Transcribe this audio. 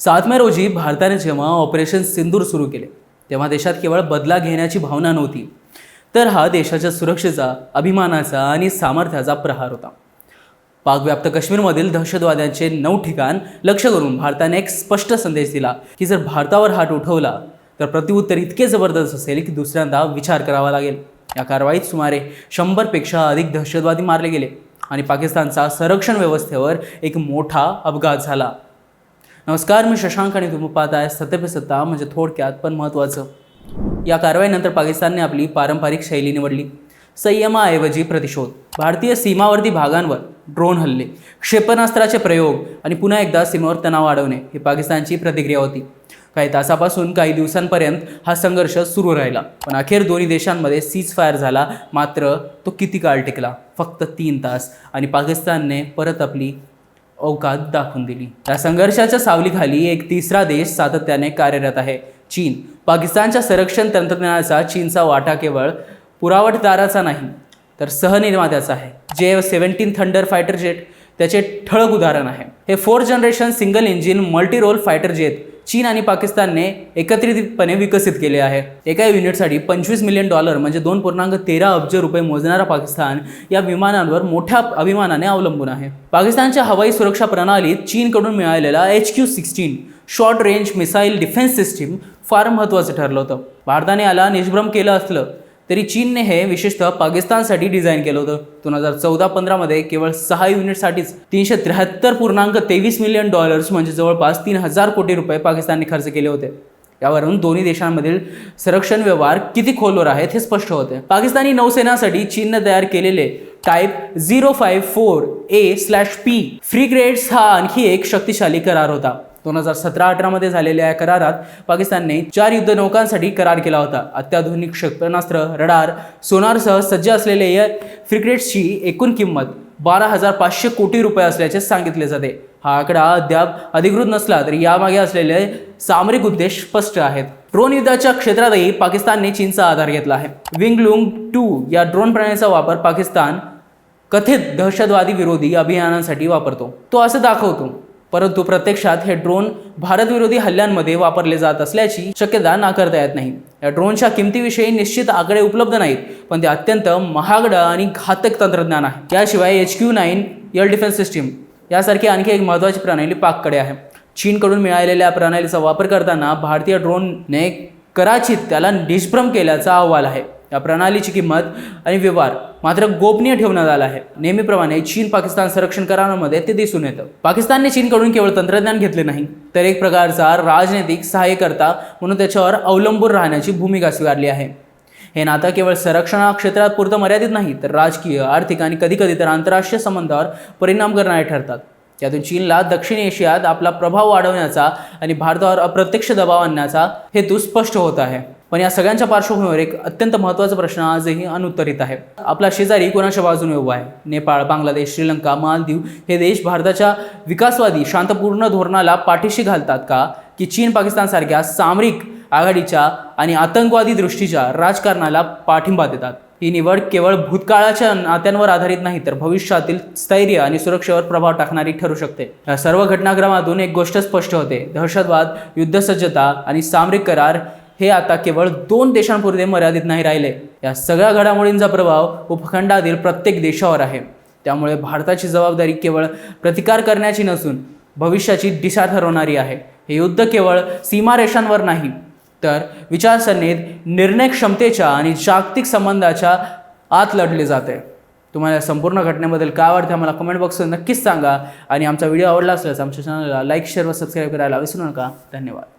सात मे रोजी भारताने जेव्हा ऑपरेशन सिंदूर सुरू केले तेव्हा देशात केवळ बदला घेण्याची भावना नव्हती. तर हा देशाच्या सुरक्षेचा अभिमानाचा आणि सामर्थ्याचा प्रहार होता. पाकव्याप्त काश्मीरमधील दहशतवाद्यांचे नऊ ठिकाण लक्ष करून भारताने एक स्पष्ट संदेश दिला की जर भारतावर हात उठवला तर प्रतिउत्तर इतके जबरदस्त असेल की दुसऱ्यांदा विचार करावा लागेल. या कारवाईत सुमारे शंभरपेक्षा अधिक दहशतवादी मारले गेले आणि पाकिस्तानचा संरक्षण व्यवस्थेवर एक मोठा अपघात झाला. नमस्कार मी शशांक आणि तुम्ही आहे सत्य पे सत्ता म्हणजे थोडक्यात पण महत्त्वाचं. या कारवाईनंतर पाकिस्तानने आपली पारंपरिक शैली निवडली. संयमाऐवजी प्रतिशोध. भारतीय सीमावर्ती भागांवर ड्रोन हल्ले क्षेपणास्त्राचे प्रयोग आणि पुन्हा एकदा सीमेवर तणाव वाढवणे ही पाकिस्तानची प्रतिक्रिया होती. काही तासापासून काही दिवसांपर्यंत हा संघर्ष सुरू राहिला पण अखेर दोन्ही देशांमध्ये सीज फायर झाला मात्र तो किती काळ टिकला? फक्त तीन तास आणि पाकिस्तानने परत आपली औकात दाखवून दिली. या संघर्षाच्या सावलीखाली एक तिसरा देश सातत्याने कार्यरत आहे. चीन. पाकिस्तानच्या संरक्षण तंत्रज्ञानाचा चीनचा वाटा केवळ पुरावठदाराचा नाही तर सहनिर्मात्याचा आहे. जे सेव्हन्टीन थंडर फायटर जेट त्याचे ठळक उदाहरण आहे. हे fourth generation single engine multi role fighter jet चीन आणि पाकिस्तानने एकत्रितपणे विकसित केले आहे. एका युनिटसाठी पंचवीस मिलियन डॉलर म्हणजे दोन पूर्णांक तेरा अब्ज रुपये मोजणारा पाकिस्तान या विमानांवर मोठ्या अभिमानाने अवलंबून आहे. पाकिस्तानच्या हवाई सुरक्षा प्रणालीत चीनकडून मिळालेला H Q sixteen short range missile defence system फार महत्त्वाचं ठरलं होतं. भारताने याला निष्भ्रम केलं असलं तरी चीनने हे विशेषतः पाकिस्तानसाठी डिझाईन केलं होतं. दोन हजार चौदा पंधरामध्ये केवळ सहा युनिटसाठीच तीनशे त्र्याहत्तर पूर्णांक तेवीस मिलियन डॉलर्स म्हणजे जवळपास तीन हजार कोटी रुपये पाकिस्तानने खर्च केले होते. यावरून दोन्ही देशांमधील संरक्षण व्यवहार किती खोलवर आहेत हे स्पष्ट होते. पाकिस्तानी नौसेनासाठी चीनने तयार केलेले type zero five four A slash P frigates हा आणखी एक शक्तिशाली करार होता. दोन हजार सतरा अठरामध्ये झालेल्या या करारात पाकिस्तानने चार युद्धनौकांसाठी करार केला होता. अत्याधुनिक क्षेपणास्त्र रडार सोनारसह सज्ज असलेल्या या फ्रिक्रेट्सची एकूण किंमत बारा हजार पाचशे कोटी रुपये असल्याचे सांगितले जाते. हा आकडा अद्याप अधिकृत नसला तरी यामागे असलेले सामरिक उद्देश स्पष्ट आहेत. ड्रोन युद्धाच्या क्षेत्रातही पाकिस्तानने चीनचा आधार घेतला आहे. विंगलुंग टू या ड्रोन प्रणालीचा वापर पाकिस्तान कथित दहशतवादी विरोधी अभियानांसाठी वापरतो. तो असं दाखवतो परंतु प्रत्यक्षात हे ड्रोन भारतविरोधी हल्ल्यांमध्ये वापरले जात असल्याची शक्यता नाकारता येत नाही. या ड्रोनच्या किमतीविषयी निश्चित आकडे उपलब्ध नाहीत पण ते अत्यंत महागडं आणि घातक तंत्रज्ञान आहे. याशिवाय H Q nine air defence system यासारखी आणखी एक महत्त्वाची प्रणाली पाककडे आहे. चीनकडून मिळालेल्या प्रणालीचा वापर करताना भारतीय ड्रोनने कराचीत त्याला निष्भ्रम केल्याचा अहवाल आहे. या प्रणालीची किंमत आणि व्यवहार मात्र गोपनीय ठेवण्यात आला आहे. नेहमीप्रमाणे चीन पाकिस्तान संरक्षण करारामध्ये ते दिसून येतं. पाकिस्तानने चीनकडून केवळ तंत्रज्ञान घेतले नाही तर एक प्रकारचा राजनैतिक सहाय्यकर्ता म्हणून त्याच्यावर अवलंबून राहण्याची भूमिका स्वीकारली आहे. हे नातं केवळ संरक्षणा क्षेत्रात पुरतं मर्यादित नाही तर राजकीय आर्थिक आणि कधीकधी तर आंतरराष्ट्रीय संबंधावर परिणाम करणारे ठरतात. यातून चीनला दक्षिण एशियात आपला प्रभाव वाढवण्याचा आणि भारतावर अप्रत्यक्ष दबाव आणण्याचा हेतू स्पष्ट होत आहे. पण या सगळ्यांच्या पार्श्वभूमीवर एक अत्यंत महत्त्वाचा प्रश्न आजही अनुत्तरित आहे. आपला शेजारी कोणाच्या बाजूने उभा आहे? नेपाळ बांगलादेश श्रीलंका मालदीव हे देश भारताच्या विकासवादी शांतपूर्ण धोरणाला पाठीशी घालतात का? की चीन पाकिस्तानसारख्या सामरिक आघाडीच्या आणि आतंकवादी दृष्टीच्या राजकारणाला पाठिंबा देतात? ही निवड केवळ भूतकाळाच्या नात्यांवर आधारित नाही तर भविष्यातील स्थैर्य आणि सुरक्षेवर प्रभाव टाकणारी ठरू शकते. या सर्व घटनाक्रमातून एक गोष्ट स्पष्ट होते. दहशतवाद युद्धसज्जता आणि सामरिक करार हे आता केवळ दोन देशांपुरते मर्यादित नाही राहिले. या सगळ्या घडामोडींचा प्रभाव उपखंडातील प्रत्येक देशावर आहे. त्यामुळे भारताची जबाबदारी केवळ प्रतिकार करण्याची नसून भविष्याची दिशा ठरवणारी आहे. हे युद्ध केवळ सीमारेषांवर नाही तर विचारसरणीत निर्णय क्षमतेच्या आणि जागतिक संबंधाच्या आत लढले जाते. तुम्हाला संपूर्ण घटनेबद्दल काय वाटतं आम्हाला कमेंट बॉक्समध्ये नक्कीच सांगा. आणि आमचा व्हिडिओ आवडला असल्यास आमच्या चॅनलला लाईक शेअर व सबस्क्राईब करायला विसरू नका. धन्यवाद.